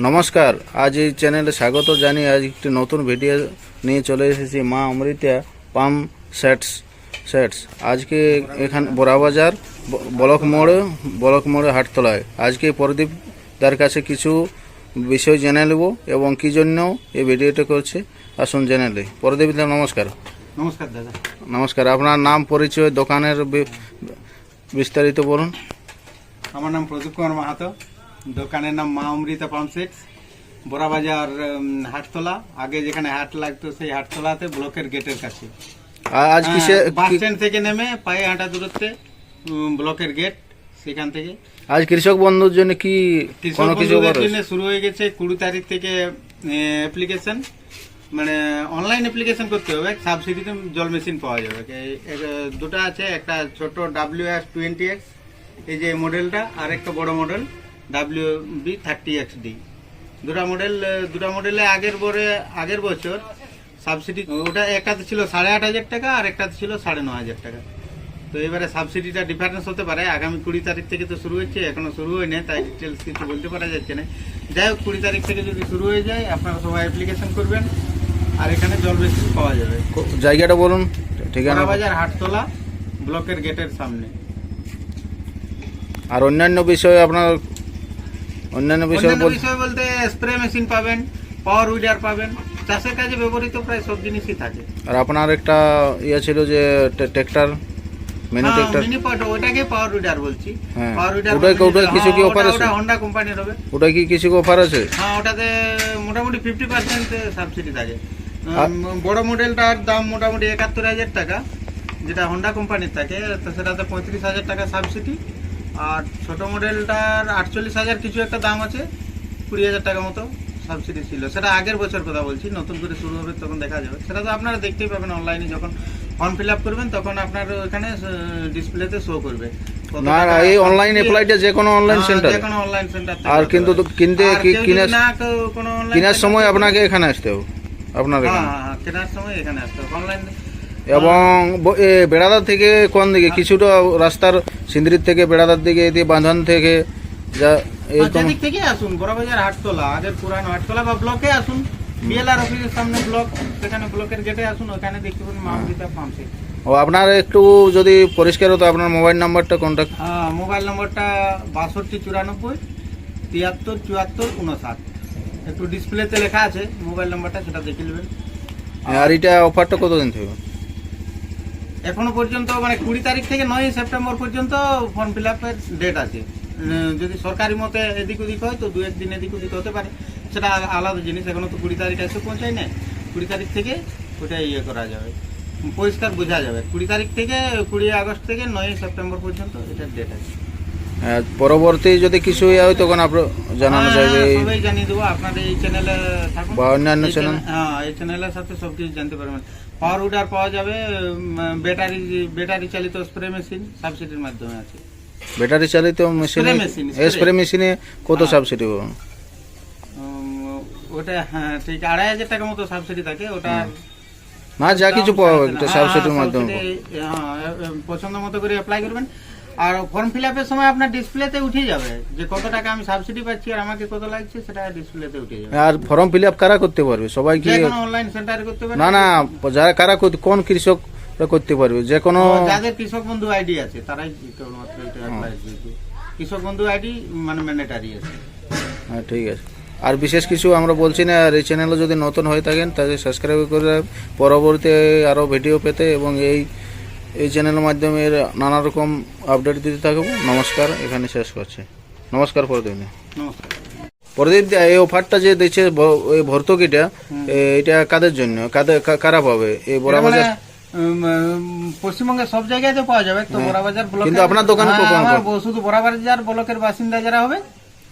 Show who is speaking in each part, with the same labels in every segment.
Speaker 1: নমস্কার আজ এই চ্যানেলে স্বাগত জানিয়ে আজ একটি নতুন ভিডিও নিয়ে চলে এসেছি মা অমৃতা পাম সেটস সেটস। আজকে এখানে বড়াবাজার ব- ব্লক মোড়ে ব্লক মোড়ে হাটতলায়। আজকে প্রদীপ তার কাছে কিছু বিষয় জেনে নেব এবং কি জন্য এই ভিডিওটা করছে আসুন জেনে নেই। প্রদীপ দা নমস্কার।
Speaker 2: নমস্কার দাদা।
Speaker 1: নমস্কার আপনার নাম পরিচয় দোকানের বিস্তারিত বলুন।
Speaker 2: আমার নাম প্রদীপ কুমার মাহাতো। দোকানের নাম মা অমৃতা পাম্প সেট বোরাবাজার হাটতলা। আগে যেখানে হাট লাগতো সেই হাটতলাতে ব্লকের গেটের কাছে।
Speaker 1: আজ কিসে
Speaker 2: হ্যাঁ, বাস স্ট্যান্ড থেকে নেমে পায়ে হাঁটা দূরত্বে ব্লকের গেট সেখান থেকে।
Speaker 1: আজ কৃষক বন্ধুর জন্য কি
Speaker 2: কৃষক
Speaker 1: কোনো কিছু
Speaker 2: জন্য শুরু হয়ে গেছে কুড়ি তারিখ থেকে অ্যাপ্লিকেশন মানে অনলাইন অ্যাপ্লিকেশন করতে হবে। সাবসিডিতে জল মেশিন পাওয়া যাবে। দুটো আছে। একটা ছোট ডাব্লিউ এস টোয়েন্টি এক্স এই যে মডেলটা আর একটা বড় model W B thirty X D দুটা মডেল দুটা মডেলে আগের বরে আগের বছর সাবসিডি ওটা একটাতে ছিল সাড়ে আট হাজার টাকা আর একটাতে ছিল সাড়ে ন হাজার টাকা। তো এবারে সাবসিডিটা ডিফারেন্স হতে পারে। আগামী কুড়ি তারিখ থেকে তো শুরু হচ্ছে এখনও শুরু হয়নি তাই ডিটেলস কিছু বলতে পারা যাচ্ছে না। যাই হোক কুড়ি তারিখ থেকে যদি শুরু হয়ে যায় আপনারা সবাই অ্যাপ্লিকেশন করবেন আর এখানে জল বেশি পাওয়া যাবে।
Speaker 1: জায়গাটা বলুন ঠিকানা
Speaker 2: বাজার হাটতলা ব্লকের গেটের সামনে।
Speaker 1: আর অন্যান্য বিষয়ে আপনার অন্যান্য বিষয়ে
Speaker 2: বলতে স্প্রে মেশিন পাবেন পাওয়ার উইডার পাবেন। চাষের কাজে ব্যবহৃত প্রায় সব জিনিসই থাকে।
Speaker 1: আর আপনার একটা ইয়ে ছিল যে tractor mini tractor
Speaker 2: mini power ওটাকে পাওয়ার উইডার বলছি।
Speaker 1: হ্যাঁ।
Speaker 2: পাওয়ার উইডার
Speaker 1: ওটাই- ওটাই কিছু কি offer আছে?
Speaker 2: ওটা হন্ডা কোম্পানির হবে।
Speaker 1: ওটা কি কিছু অফার আছে?
Speaker 2: হ্যাঁ ওটাতে মোটামুটি ফিফটি পার্সেন্ট সাবসিডি থাকে। বড় মডেলটার দাম মোটামুটি একাত্তর হাজার টাকা যেটা হোন্ডা কোম্পানির থাকে তো সেটাতে পঁয়ত্রিশ হাজার টাকা সাবসিডি আর ছোট মডেলটার আটচল্লিশ হাজার কিছু একটা দাম আছে কুড়ি হাজার টাকা মতো সাবসিডি ছিল। সেটা আগের বছর কথা বলছি নতুন করে শুরু হবে তখন দেখা যাবে। সেটা তো আপনারা দেখতেই পাবেন অনলাইনে যখন ফর্ম ফিল আপ করবেন তখন আপনার ওখানে ডিসপ্লেতে শো করবে।
Speaker 1: না এই অনলাইন অ্যাপ্লাইটা যে কোনো অনলাইন
Speaker 2: হ্যাঁ, অনলাইন সেন্টার
Speaker 1: আর কিন্তু কিনতে কি- কিনার কেনার সময়
Speaker 2: আপনাকে
Speaker 1: এখানে আসতে হবে আপনার
Speaker 2: হ্যাঁ
Speaker 1: এখানে।
Speaker 2: হ্যাঁ, কেনার সময় এখানে আসতে হবে। অনলাইন
Speaker 1: এবং বেড়াদার থেকে কোন দিকে? কিছুটা রাস্তার সিন্দ্রির থেকে বেড়াদার দিকে এদিকে বাঁধন থেকে যা এরকম।
Speaker 2: থেকে আসুন বড়বাজার হাটতলা আগের পুরানো হাটতলা বা ব্লকে আসুন বিএলআর অফিসের সামনে ব্লক সেখানে ব্লকের গেটে আসুন ওখানে দেখতে পাবেন মামদিতা ফার্মসি
Speaker 1: ও আপনার একটু যদি পরিষ্কার হতো আপনার মোবাইল নাম্বারটা কন্ট্যাক্ট
Speaker 2: হ্যাঁ মোবাইল নম্বরটা বাষট্টি চুরানব্বই তিয়াত্তর চুয়াত্তর উনষাট একটু ডিসপ্লেতে লেখা আছে মোবাইল নাম্বারটা সেটা দেখে নেবেন।
Speaker 1: আর এটা অফারটা কতদিন থেকে?
Speaker 2: এখনও পর্যন্ত মানে কুড়ি তারিখ থেকে নয় সেপ্টেম্বর পর্যন্ত ফর্ম ফিল আপের ডেট আছে। যদি সরকারি মতে এদিক ওদিক হয়, তো দু একদিন এদিক ওদিক হতে পারে। সেটা আলাদা জিনিস, এখনও তো কুড়ি তারিখ এসে পৌঁছায় না কুড়ি তারিখ থেকে ওটা ইয়ে করা যাবে। পরিষ্কার বোঝা যাবে। কুড়ি তারিখ থেকে কুড়ি আগস্ট থেকে নয় সেপ্টেম্বর পর্যন্ত এটা ডেট আছে।
Speaker 1: পরবর্তী যদি কিছু ইয়ে হয় তখন আপনার জানানো
Speaker 2: হ্যাঁ,
Speaker 1: যাবে।
Speaker 2: হ্যাঁ, সবাই জানিয়ে দেবো। আপনাদের এই চ্যানেলে থাকুন।
Speaker 1: বা অন্যান্য চ্যানেল?
Speaker 2: হ্যাঁ এই চ্যানেলের সাথে সব কিছু জানতে পারবেন। পাওয়ার উডার পাওয়া যাবে ব্যাটারি ব্যাটারি চালিত স্প্রে মেশিন সাবসিডির মাধ্যমে আছে।
Speaker 1: ব্যাটারি চালিত মেশিনে স্প্রে মেশিনে কত
Speaker 2: হ্যাঁ।
Speaker 1: সাবসিডি
Speaker 2: উম, ওটা হ্যাঁ ঠিক আড়াই হাজার টাকা মতো সাবসিডি থাকে। ওটা
Speaker 1: না যা কিছু পাওয়া
Speaker 2: হ্যাঁ,
Speaker 1: সাবসিডির
Speaker 2: হ্যাঁ,
Speaker 1: মাধ্যমে।
Speaker 2: হ্যাঁ, পছন্দ মতো করে অ্যাপ্লাই করবেন। আর ফর্ম ফিল আপের সময় আপনার ডিসপ্লেতে উঠে যাবে যে কত টাকা আমি সাবসিডি পাচ্ছি আর আমাকে কত লাগছে সেটা ডিসপ্লেতে উঠে যাবে।
Speaker 1: আর ফর্ম ফিল আপ কারা করতে পারবে? সবাই কি
Speaker 2: অনলাইন সেন্টারে করতে পারেন
Speaker 1: না না যারা কারা করতে- কোন কৃষক করতে পারবে? যে কোনো
Speaker 2: যাদের কৃষক বন্ধু আইডি আছে তারাই কেবলমাত্র এটা অ্যাপ্লাই করবে কৃষক বন্ধু আইডি মানে ম্যান্ডেটারি আছে।
Speaker 1: হ্যাঁ ঠিক আছে। আর বিশেষ কিছু আমরা বলছি না আর এই চ্যানেলে যদি নতুন হয়ে থাকেন তাহলে সাবস্ক্রাইব করে পরবর্তী আরও ভিডিও পেতে এবং এই এই চ্যানেলের মাধ্যমে নানা রকম আপডেট দিতে থাকব। নমস্কার এখানে শেষ করছি। নমস্কার প্রদীপ
Speaker 2: নমস্কার।
Speaker 1: প্রদীপ এই অফারটা যে দিচ্ছে ওই ভর্তুকিটা এটা কাদের জন্য? কাদের কারা পাবে এই বড় বাজার?
Speaker 2: পশ্চিমবঙ্গের সব জায়গাতে পাওয়া যাবে। তো বড়াবাজার ব্লক
Speaker 1: কিন্তু আপনার দোকানে পাবে?
Speaker 2: শুধু বড়াবাজার ব্লকের বাসিন্দা যারা হবে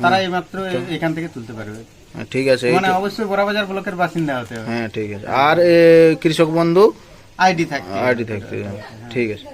Speaker 2: তারা এই মাত্র এখান থেকে তুলতে পারবে।
Speaker 1: হ্যাঁ, ঠিক আছে
Speaker 2: মানে অবশ্যই বড়াবাজার ব্লকের বাসিন্দা হতে হবে।
Speaker 1: হ্যাঁ ঠিক আছে। আর কৃষক বন্ধু
Speaker 2: আইডি থাকতে
Speaker 1: আইডি থাকতে ঠিক আছে।